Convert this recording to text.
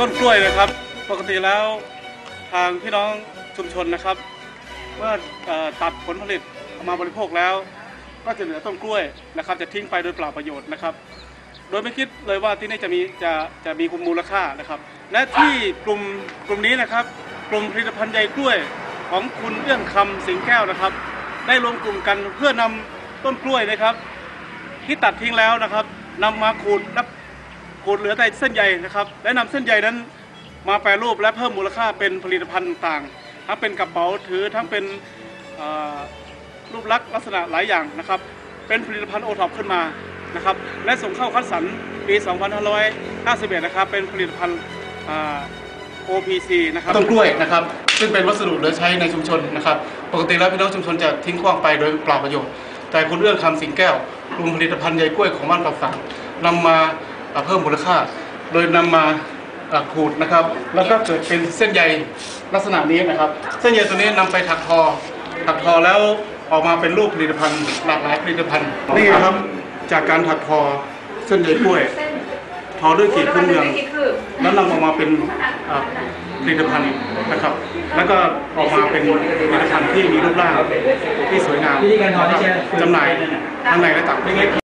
ต้นกล้วยนะครับ ปกติแล้วทางพี่น้องชุมชนนะครับ เมื่อตัดผลผลิตเอามาบริโภคแล้ว ก็จะเหลือต้นกล้วยนะครับ จะทิ้งไปโดยเปล่าประโยชน์นะครับ โดยไม่คิดเลยว่าที่นี่จะมีจะจะมีคุณมูลค่านะครับ และที่กลุ่มกลุ่มนี้นะครับ กลุ่มผลิตภัณฑ์ใยกล้วยของคุณเอื้องคำสิงแก้วนะครับ ได้รวมกลุ่มกันเพื่อนำต้นกล้วยนะครับ ที่ตัดทิ้งแล้วนะครับนำมาขูดนับ ขูดเหลือแต่เส้นใยนะครับและนำเส้นใยนั้นมาแปรรูปและเพิ่มมูลค่าเป็นผลิตภัณฑ์ต่างๆทั้งเป็นกระเป๋าถือทั้งเป็นรูปลักษณ์ลักษณะหลายอย่างนะครับ เป็นผลิตภัณฑ์โอท็อปขึ้นมานะครับและส่งเข้าคัดสรรปี 2551 นะครับ เป็นผลิตภัณฑ์ OPC นะครับต้นกล้วยนะครับ ซึ่งเป็นวัสดุเหลือใช้ในชุมชนนะครับ ปกติแล้วพี่น้องชุมชนจะทิ้งขว้างไปโดยเปล่าประโยชน์ แต่คุณเอื้องคำสิงแก้วกลุ่มผลิตภัณฑ์ใยกล้วยของบ้านปาสังนำมา เอ่อเพิ่มมูลค่า โดยนำมาเอ่อขูดนะครับ แล้วก็เกิดเป็นเส้นใยลักษณะนี้นะครับ เส้นใยตัวนี้นำไปถักทอ ถักทอแล้วออกมาเป็นรูปผลิตภัณฑ์หลากหลายผลิตภัณฑ์นี่ครับจากการถักทอเส้นใยกล้วย ทอด้วยกรีบพื้นเมืองแล้วนำออกมาเป็นอ่าผลิตภัณฑ์นะครับ แล้วก็ออกมาเป็นผลิตภัณฑ์ที่มีรูปร่างที่สวยงามวิธีการทอนี่ใช่ไหมจำหน่ายทั้งในและต่างประเทศ